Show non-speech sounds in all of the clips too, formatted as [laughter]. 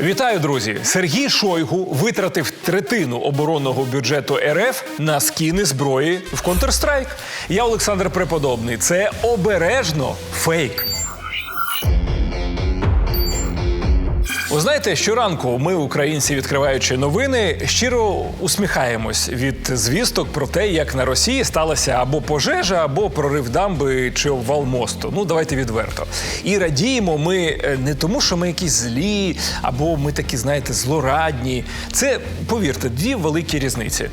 Вітаю, друзі! Сергій Шойгу витратив третину оборонного бюджету РФ на скіни зброї в Counter-Strike. Я Олександр Преподобний. Це обережно фейк. Ви знаєте, щоранку ми, українці, відкриваючи новини, щиро усміхаємось від звісток про те, як на Росії сталася або пожежа, або прорив дамби чи обвал мосту. Ну давайте відверто. І радіємо ми е, не тому, що ми якісь злі, або ми такі, знаєте, злорадні. Це повірте, дві великі різниці.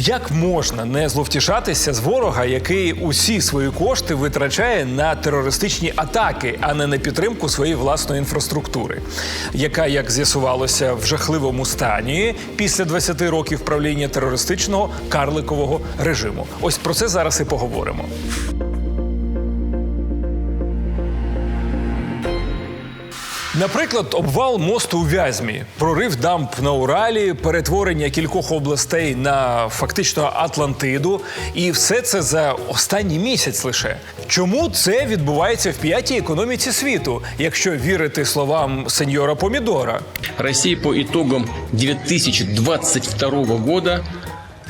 Як можна не зловтішатися з ворога, який усі свої кошти витрачає на терористичні атаки, а не на підтримку своєї власної інфраструктури, яка, як з'ясувалося, в жахливому стані після 20 років правління терористичного карликового режиму? Ось про це зараз і поговоримо. Наприклад, обвал мосту у Вязьмі, прорив дамб на Уралі, перетворення кількох областей на фактично Атлантиду, і все це за останній місяць лише. Чому це відбувається в п'ятій економіці світу, якщо вірити словам сеньора Помідора? Россия по итогам 2022 года,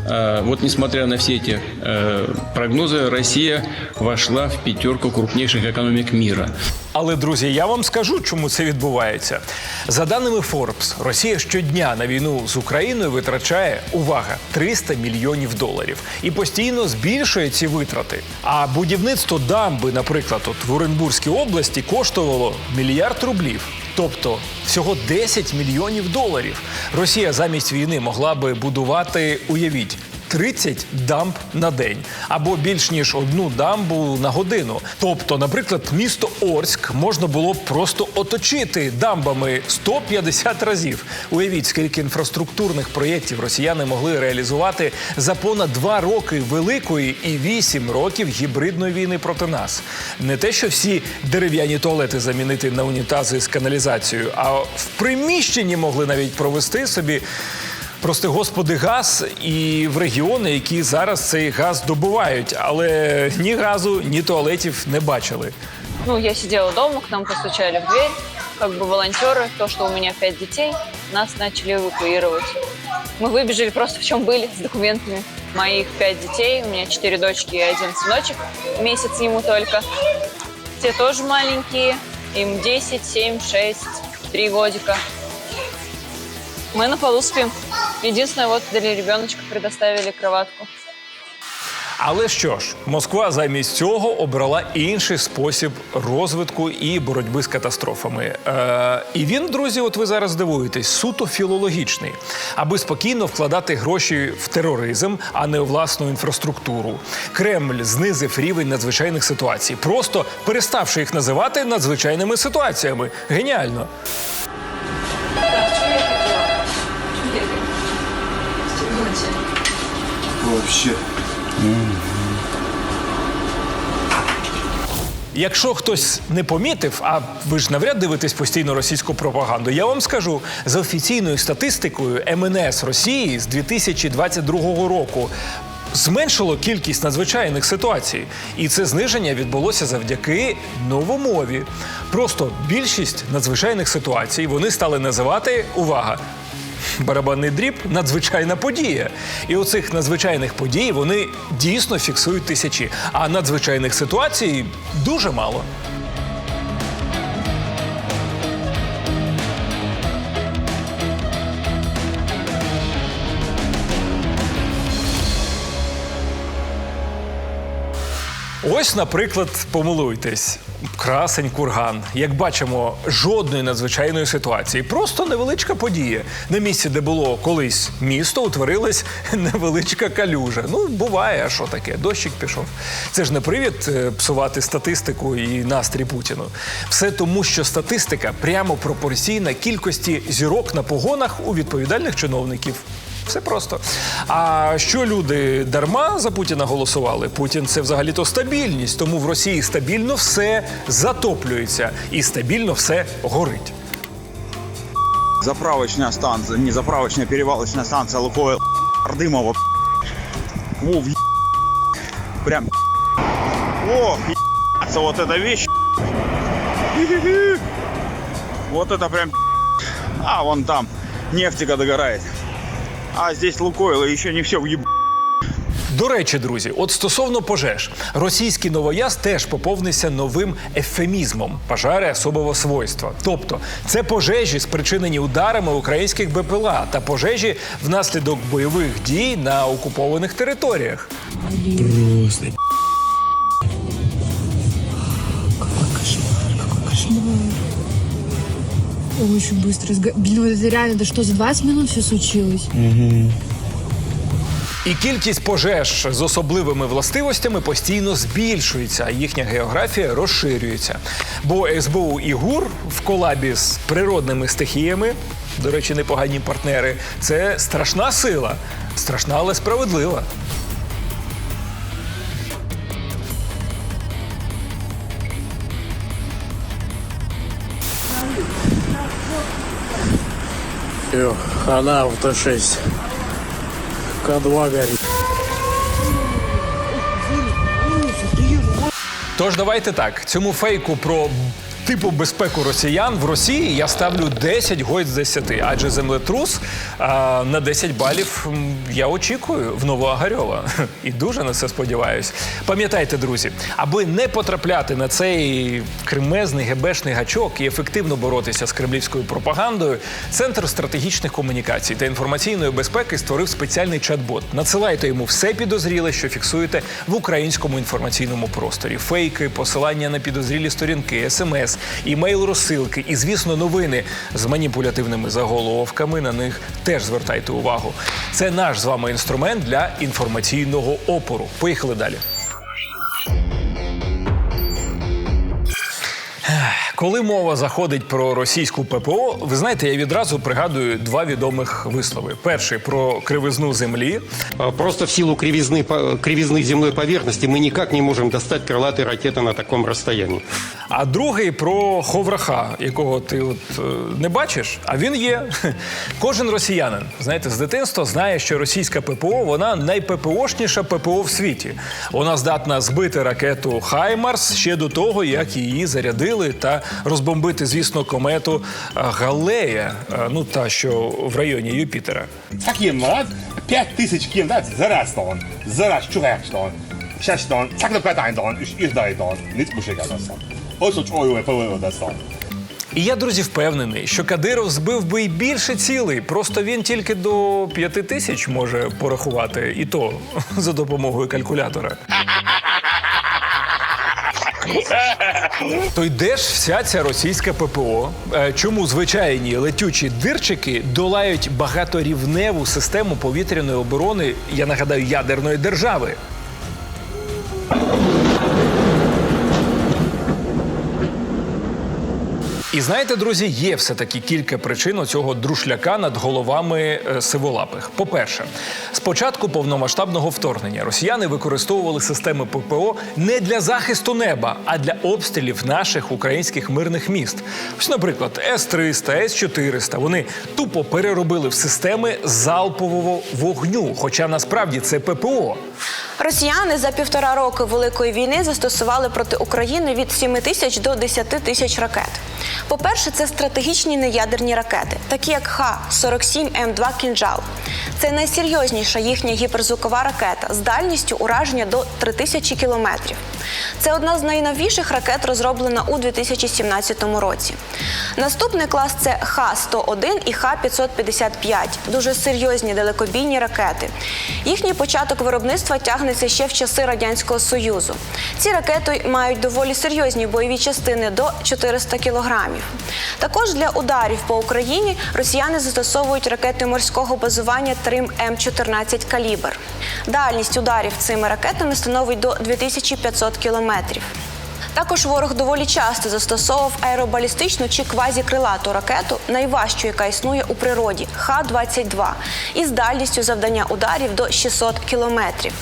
вот несмотря на все эти э, прогнозы, Россия вошла в пятерку крупнейших экономик мира. Але друзі, я вам скажу, чому це відбувається. За даними Forbes, Росія щодня на війну з Україною витрачає увага 300 мільйонів доларів і постійно збільшує ці витрати. А будівництво дамби, наприклад, от в Оренбурзькій області коштувало мільярд рублів. Тобто всього 10 мільйонів доларів. Росія замість війни могла би будувати, уявіть, 30 дамб на день або більш ніж одну дамбу на годину. Тобто, наприклад, місто Орськ можна було просто оточити дамбами 150 разів. Уявіть, скільки інфраструктурних проєктів росіяни могли реалізувати за понад два роки великої і вісім років гібридної війни проти нас. Не те, що всі дерев'яні туалети замінити на унітази з каналізацією, а в приміщенні могли навіть провести собі Прости господи, газ і в регіони, які зараз цей газ добувають, але ні газу, ні туалетів не бачили. Ну, я сидела дома, к нам постучали в дверь, как бы волонтеры, то, что у меня пять детей, нас начали эвакуировать. Мы выбежали просто в чем были, с документами. Моих пять детей, у меня четыре дочки и один сыночек, месяц ему только. Те тоже маленькие, им 10, 7, 6, 3 годика. Мы на полу спим. Единственное, вот для ребеночка предоставили кроватку. Але що ж, Москва замість цього обрала інший спосіб розвитку і боротьби з катастрофами. Е, і він, друзі, от ви зараз дивуєтесь, суто філологічний, аби спокійно вкладати гроші в тероризм, а не у власну інфраструктуру. Кремль знизив рівень надзвичайних ситуацій, просто переставши їх називати надзвичайними ситуаціями. Геніально. Вообще. Якщо хтось не помітив, а ви ж навряд дивитесь постійно російську пропаганду, я вам скажу за офіційною статистикою МНС Росії з 2022 року. Зменшило кількість надзвичайних ситуацій, і це зниження відбулося завдяки новомові. Просто більшість надзвичайних ситуацій вони стали називати увага. Барабанний дріб надзвичайна подія. І оцих надзвичайних подій вони дійсно фіксують тисячі, а надзвичайних ситуацій дуже мало. Ось, наприклад, помилуйтесь. Красень курган. Як бачимо, жодної надзвичайної ситуації. Просто невеличка подія. На місці, де було колись місто, утворилась [laughs] невеличка калюжа. Ну, буває, що таке? Дощик пішов. Це ж не привід е, псувати статистику і настрій Путіну. Все тому, що статистика прямо пропорційна кількості зірок на погонах у відповідальних чиновників. Все просто. А що люди дарма за Путіна голосували? Путін це взагалі-то стабільність, тому в Росії стабільно все затоплюється і стабільно все горить. Заправочная станция, не заправочная, перевалочная станция Лукойл Ардымова. Вов, прям Ох, ебаться, вот эта вещь. Вот это прям А, вон там нефтика догорает. А здесь Лукойл, и еще не все в еб... До речі, друзі, от стосовно пожеж, російський новояз теж поповнився новим ефемізмом пожари особого свойства. Тобто, це пожежі, спричинені ударами українських БПЛА та пожежі внаслідок бойових дій на окупованих територіях. Просто. Какой кошмар, какой кошмар. Очень быстро. это реально, да что, за 20 минут все случилось? І кількість пожеж з особливими властивостями постійно збільшується, а їхня географія розширюється. Бо СБУ і ГУР в колабі з природними стихіями, до речі, непогані партнери, це страшна сила, страшна, але справедлива. Все, хана авто-6. К2 горит. Тож давайте так. Цьому фейку про типу безпеку росіян в Росії я ставлю 10 гойд з 10, адже землетрус а, на 10 балів я очікую в Новоагарьова. [laughs] І дуже на це сподіваюсь. Пам'ятайте, друзі, аби не потрапляти на цей кремезний гебешний гачок і ефективно боротися з кремлівською пропагандою, Центр стратегічних комунікацій та інформаційної безпеки створив спеціальний чат-бот. Надсилайте йому все підозріле, що фіксуєте в українському інформаційному просторі: фейки, посилання на підозрілі сторінки, смс, імейл розсилки і, звісно, новини з маніпулятивними заголовками. На них теж звертайте увагу. Це наш з вами інструмент для інформаційного опору. Поїхали далі. Коли мова заходить про російську ППО, ви знаєте, я відразу пригадую два відомих вислови: перший про кривизну землі, А, Просто в силу кривизны, по- кривизны земной поверхности мы никак не можем достать крылатые ракеты на таком расстоянии. а другий про ховраха, якого ти от е, не бачиш, а він є. [laughs] Кожен росіянин, знаєте, з дитинства знає, що російська ППО вона найППОшніша ППО в світі. Вона здатна збити ракету Хаймарс ще до того, як її зарядили та розбомбити, звісно, комету е, Галея, е, ну та що в районі Юпітера. Szakimmal 5000 kilométer Zereszton, Zeres Csuváston, Seston, Szaknapetányton és Irdaiton, nic musikállasztan. Oszó csójó, pövődesztan. І я, друзі, впевнений, що Кадиров збив би й більше цілей. Просто він тільки до п'яти тисяч може порахувати, і то [laughs] за допомогою калькулятора. То де ж вся ця російська ППО? Е, Чому звичайні летючі дирчики долають багаторівневу систему повітряної оборони, я нагадаю, ядерної держави? Знаєте, друзі, є все-таки кілька причин цього друшляка над головами е, сиволапих. По-перше, з початку повномасштабного вторгнення росіяни використовували системи ППО не для захисту неба, а для обстрілів наших українських мирних міст. Ось, наприклад, С-300, С-400. Вони тупо переробили в системи залпового вогню, хоча насправді це ППО. Росіяни за півтора роки великої війни застосували проти України від 7 тисяч до 10 тисяч ракет. По-перше, це стратегічні неядерні ракети, такі як Х-47М2 «Кінжал». Це найсерйозніша їхня гіперзвукова ракета з дальністю ураження до 3000 кілометрів. Це одна з найновіших ракет, розроблена у 2017 році. Наступний клас це Х-101 і Х-555 – дуже серйозні далекобійні ракети. Їхній початок виробництва тягнеться ще в часи Радянського Союзу. Ці ракети мають доволі серйозні бойові частини до 400 кілограмів. Також для ударів по Україні росіяни застосовують ракети морського базування Трим М14 калібр. Дальність ударів цими ракетами становить до 2500 кілометрів. Також ворог доволі часто застосовував аеробалістичну чи квазікрилату ракету, найважчу, яка існує у природі Х-22, із дальністю завдання ударів до 600 кілометрів.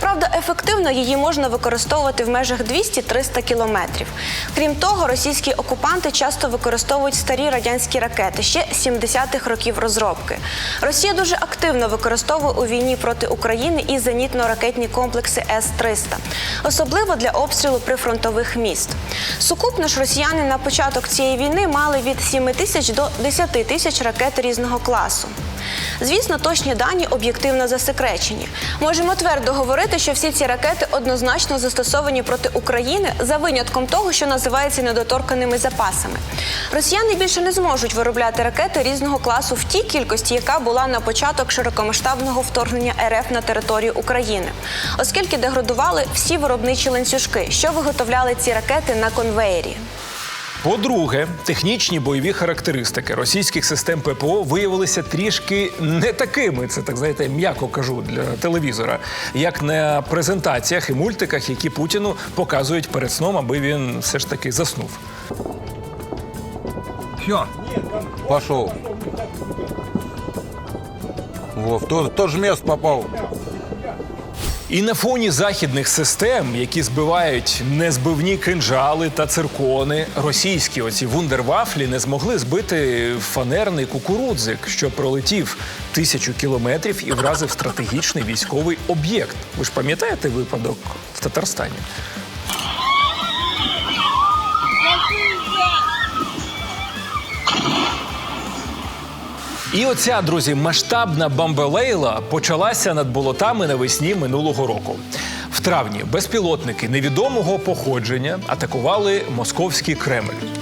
Правда, ефективно її можна використовувати в межах 200-300 кілометрів. Крім того, російські окупанти часто використовують старі радянські ракети ще 70-х років розробки. Росія дуже активно використовує у війні проти України і зенітно-ракетні комплекси С-300, особливо для обстрілу прифронтових українських міст. Сукупно ж росіяни на початок цієї війни мали від 7 тисяч до 10 тисяч ракет різного класу. Звісно, точні дані об'єктивно засекречені. Можемо твердо говорити, що всі ці ракети однозначно застосовані проти України за винятком того, що називається недоторканими запасами. Росіяни більше не зможуть виробляти ракети різного класу в тій кількості, яка була на початок широкомасштабного вторгнення РФ на територію України, оскільки деградували всі виробничі ланцюжки, що виготовляли ці ракети на конвеєрі. По-друге, технічні бойові характеристики російських систем ППО виявилися трішки не такими. Це так знаєте, м'яко кажу для телевізора, як на презентаціях і мультиках, які Путіну показують перед сном, аби він все ж таки заснув. Все, пошел. Во, в то, в то же место попал. І на фоні західних систем, які збивають незбивні кинжали та циркони, російські оці вундервафлі не змогли збити фанерний кукурудзик, що пролетів тисячу кілометрів і вразив стратегічний військовий об'єкт. Ви ж пам'ятаєте випадок в Татарстані? І оця, друзі, масштабна бамбелейла почалася над болотами навесні минулого року. В травні безпілотники невідомого походження атакували московський Кремль.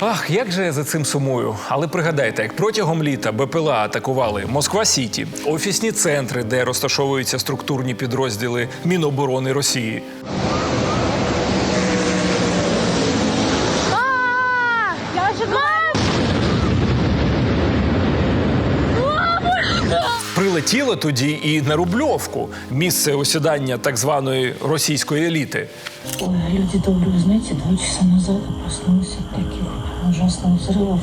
Ах, як же я за цим сумую. Але пригадайте, як протягом літа БПЛА атакували Москва Сіті, офісні центри, де розташовуються структурні підрозділи Міноборони Росії. Прилетіло тоді і на Рубльовку, місце осідання так званої російської еліти. Ой, люди добрые, знаете, два часа назад я проснулась таких ужасных взрывов.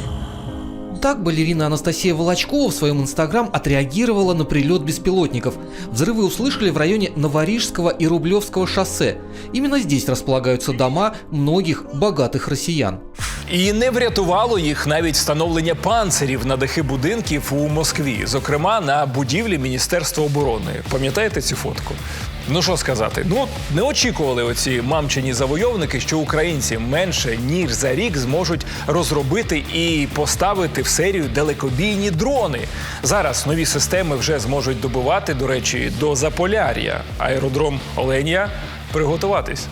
Так балерина Анастасия Волочкова в своем инстаграм отреагировала на прилет беспилотников. Взрывы услышали в районе Новорижского и Рублевского шоссе. Именно здесь располагаются дома многих богатых россиян. І не врятувало їх навіть встановлення панцирів на дахи будинків у Москві, зокрема на будівлі Міністерства оборони. Пам'ятаєте цю фотку? Ну що сказати? Ну не очікували оці мамчині завойовники, що українці менше ніж за рік зможуть розробити і поставити в серію далекобійні дрони. Зараз нові системи вже зможуть добивати, до речі, до Заполяр'я. Аеродром Оленя приготуватись.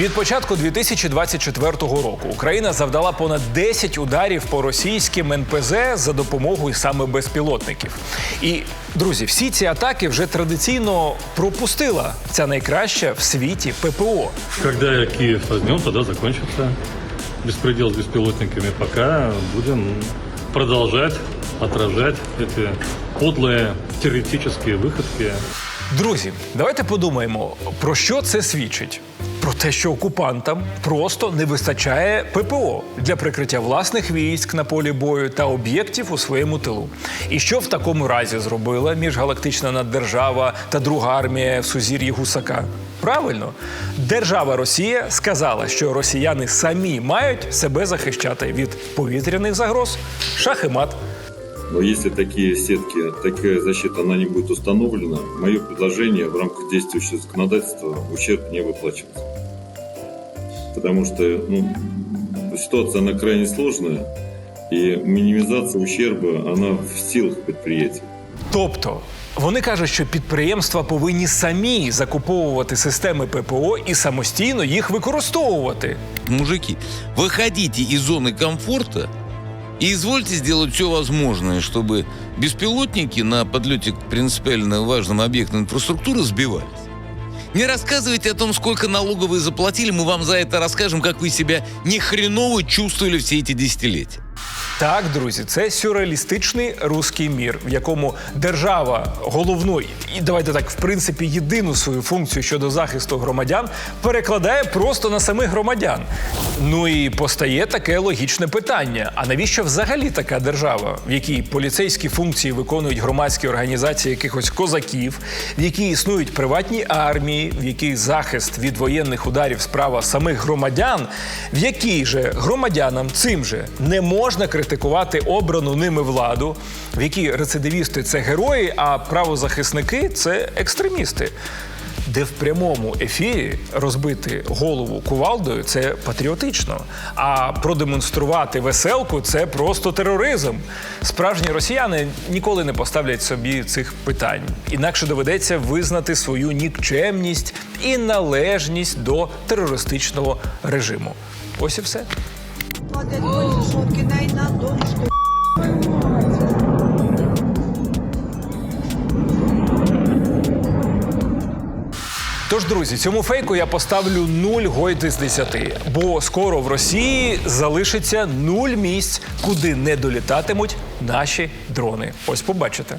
Від початку 2024 року Україна завдала понад 10 ударів по російським НПЗ за допомогою саме безпілотників. І друзі, всі ці атаки вже традиційно пропустила ця найкраща в світі ППО. Когда Киев возьмем, тогда закончится беспредел с беспилотниками. Пока будем продолжать отражать эти подлые террористические выходки. Друзі, давайте подумаємо, про що це свідчить. Про те, що окупантам просто не вистачає ППО для прикриття власних військ на полі бою та об'єктів у своєму тилу. І що в такому разі зробила міжгалактична наддержава та друга армія в сузір'ї Гусака? Правильно, держава Росія сказала, що росіяни самі мають себе захищати від повітряних загроз, шах і мат. Но если такие сетки, такая защита, она не будет установлена, мое предложение в рамках действующего законодательства ущерб не выплачивается. Потому что ну, ситуация, она крайне сложная, и минимизация ущерба, она в силах предприятия. Тобто вони кажуть, що підприємства повинні самі закуповувати системи ППО і самостійно їх використовувати. Мужики, выходите из зоны комфорта и извольте сделать все возможное, чтобы беспилотники на подлете к принципиально важным объектам инфраструктуры сбивались. Не рассказывайте о том, сколько налогов вы заплатили, мы вам за это расскажем, как вы себя ни хреново чувствовали все эти десятилетия. Так, друзі, це сюрреалістичний руський мір, в якому держава головну і давайте так, в принципі, єдину свою функцію щодо захисту громадян перекладає просто на самих громадян. Ну і постає таке логічне питання: а навіщо взагалі така держава, в якій поліцейські функції виконують громадські організації якихось козаків, в якій існують приватні армії, в якій захист від воєнних ударів справа самих громадян, в якій же громадянам цим же не можна критикувати обрану ними владу, в якій рецидивісти це герої, а правозахисники це екстремісти. Де в прямому ефірі розбити голову кувалдою це патріотично. А продемонструвати веселку це просто тероризм. Справжні росіяни ніколи не поставлять собі цих питань. Інакше доведеться визнати свою нікчемність і належність до терористичного режиму. Ось і все. Тож, друзі, цьому фейку я поставлю 0 гойди з 10, бо скоро в Росії залишиться 0 місць, куди не долітатимуть наші дрони. Ось побачите.